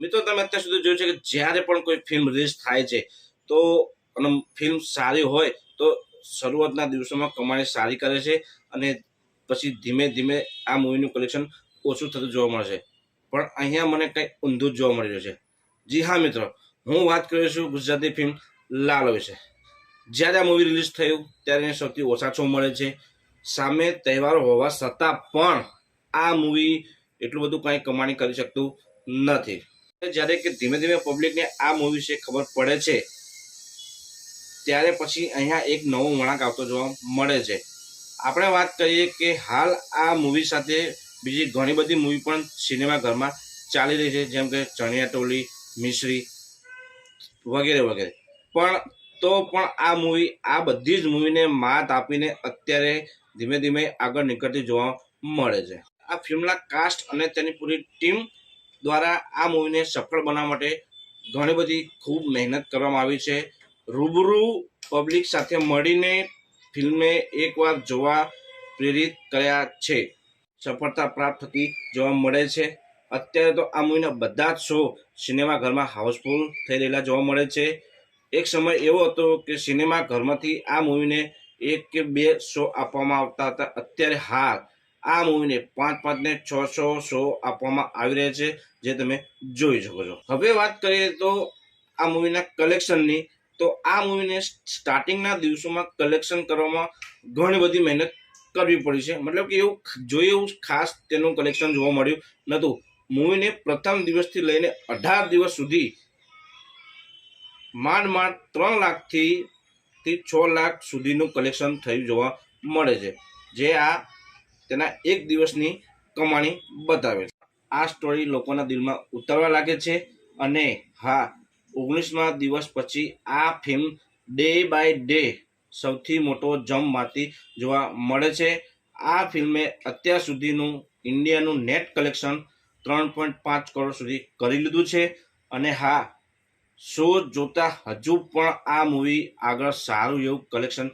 મિત્રો, તમે અત્યાર સુધી જોયું છે કે જ્યારે પણ કોઈ ફિલ્મ રિલીઝ થાય છે, તો અને ફિલ્મ સારી હોય, તો શરૂઆતના દિવસોમાં કમાણી સારી કરે છે અને પછી ધીમે ધીમે આ મૂવીનું કલેક્શન ઓછું થતું જોવા મળશે પણ અહીંયા મને કંઈક ઊંધું જ જોવા મળી રહ્યું છે. જી હા, મિત્રો, હું વાત કરું છું ગુજરાતી ફિલ્મ લાલ વિશે. જ્યારે આ મૂવી રિલીઝ થયું, ત્યારે એને સૌથી ઓછા છો મળે છે. સામે તહેવારો હોવા છતાં પણ આ મૂવી એટલું બધું કાંઈ કમાણી કરી શકતું નથી. જ્યારે કે ધીમે ધીમે પબ્લિકને આ મૂવી વિશે ખબર પડે છે, ત્યારે પછી અહીંયા એક નવો વળાંક આવતો જોવા મળે છે. આપણે વાત કરીએ કે હાલ આ મૂવી સાથે બીજી ઘણી બધી મૂવી પણ સિનેમાઘરમાં ચાલી રહી છે, જેમ કે ચણિયા ટોલી, મિશ્રી વગેરે વગેરે. પણ તો પણ આ મૂવી આ બધી જ મૂવીને માત આપીને અત્યારે ધીમે ધીમે આગળ નીકળતી જોવા મળે છે. આ ફિલ્મના કાસ્ટ અને તેની પૂરી ટીમ દ્વારા આ મૂવીને સફળ બનાવવા માટે ઘણી બધી ખૂબ મહેનત કરવામાં આવી છે. રૂબરૂ પબ્લિક સાથે મળીને ફિલ્મે એકવાર જોવા પ્રેરિત કર્યા છે. સફળતા પ્રાપ્ત થતી જોવા મળે છે. અત્યારે તો આ મૂવીના બધા જ શો સિનેમાઘરમાં હાઉસફુલ થઈ રહેલા જોવા મળે છે. એક સમય એવો હતો કે સિનેમાઘરમાંથી આ મૂવીને એક કે બે શો આપવામાં આવતા હતા. અત્યારે હાલ આ મૂવીને પાંચ પાંચ ને છ છ શો આપવામાં આવી રહ્યા છે, જે તમે જોઈ શકો છો. હવે વાત કરીએ તો આ મૂવીના કલેક્શનની, તો આ મૂવીને સ્ટાર્ટિંગના દિવસોમાં કલેક્શન કરવામાં ઘણી બધી મહેનત કરવી પડી છે. મતલબ કે એવું જોઈએ એવું ખાસ તેનું કલેક્શન જોવા મળ્યું નહોતું. મૂવીને પ્રથમ દિવસથી લઈને અઢાર દિવસ સુધી માંડ માંડ ત્રણ લાખથી છ લાખ સુધીનું કલેક્શન થયું જોવા મળે છે. જે આ તેના એક દિવસની કમાણી બતાવે છે. આ સ્ટોરી લોકોના દિલમાં ઉતરવા લાગે છે અને હા, ઓગણીસમા દિવસ પછી આ ફિલ્મ ડે બાય ડે સૌથી મોટો જમ મારતી જોવા મળે છે. આ ફિલ્મે અત્યાર સુધીનું ઇન્ડિયાનું નેટ કલેક્શન ત્રણ પોઈન્ટ પાંચ કરોડ સુધી કરી લીધું છે અને હા, શો જોતા હજુ પણ આ મૂવી આગળ સારું એવું કલેક્શન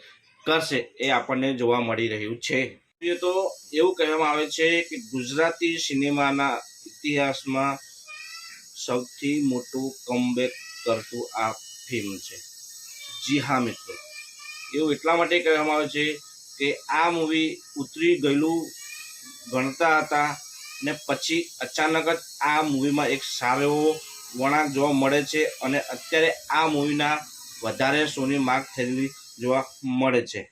કરશે એ આપણને જોવા મળી રહ્યું છે. એ તો એવું કહેવામાં આવે છે કે ગુજરાતી સિનેમાના ઇતિહાસમાં સૌથી મોટું કમબેક કરતું આ ફિલ્મ છે. જી હા, મિત્રો. એવું એટલા માટે કહેવામાં આવે છે કે આ મૂવી ઉતરી ગયેલું ગણતા હતા ને પછી અચાનક જ આ મૂવીમાં એક સારો એવો વળાંક જોવા મળે છે અને અત્યારે આ મૂવીના વધારે શોની માગ થયેલી જોવા મળે છે.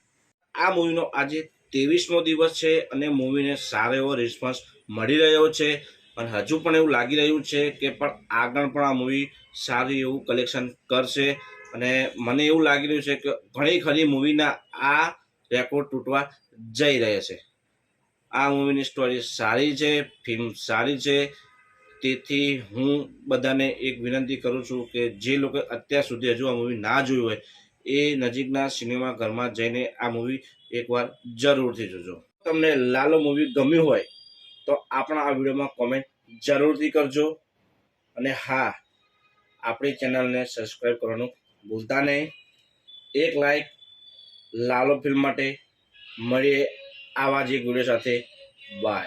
આ મૂવીનો આજે ત્રેવીસમો દિવસ છે અને મૂવીને સારો એવો રિસ્પોન્સ મળી રહ્યો છે. અને હજુ પણ એવું લાગી રહ્યું છે કે પણ આગળ પણ આ મૂવી સારું એવું કલેક્શન કરશે. અને મને એવું લાગી રહ્યું છે કે ઘણી ખરી મૂવીના આ રેકોર્ડ તૂટવા જઈ રહ્યા છે. આ મૂવીની સ્ટોરી સારી છે ફિલ્મ સારી છે. તેથી હું બધાને એક વિનંતી કરું છું કે જે લોકો અત્યાર સુધી હજુ આ મૂવી ના જોયું હોય એ નજીકના સિનેમા ઘરમાં જઈને આ મૂવી એકવાર જરૂરથી જોજો. તમને લાલો મૂવી ગમ્યું હોય, તો આપણા આ વિડીયોમાં કોમેન્ટ જરૂરથી કરજો. અને હા, આપણી ચેનલને સબસ્ક્રાઈબ કરવાનું ભૂલતા નહીં. એક લાઈક લાલો ફિલ્મ માટે મળીએ આવા જ એક વીડિયો સાથે. બાય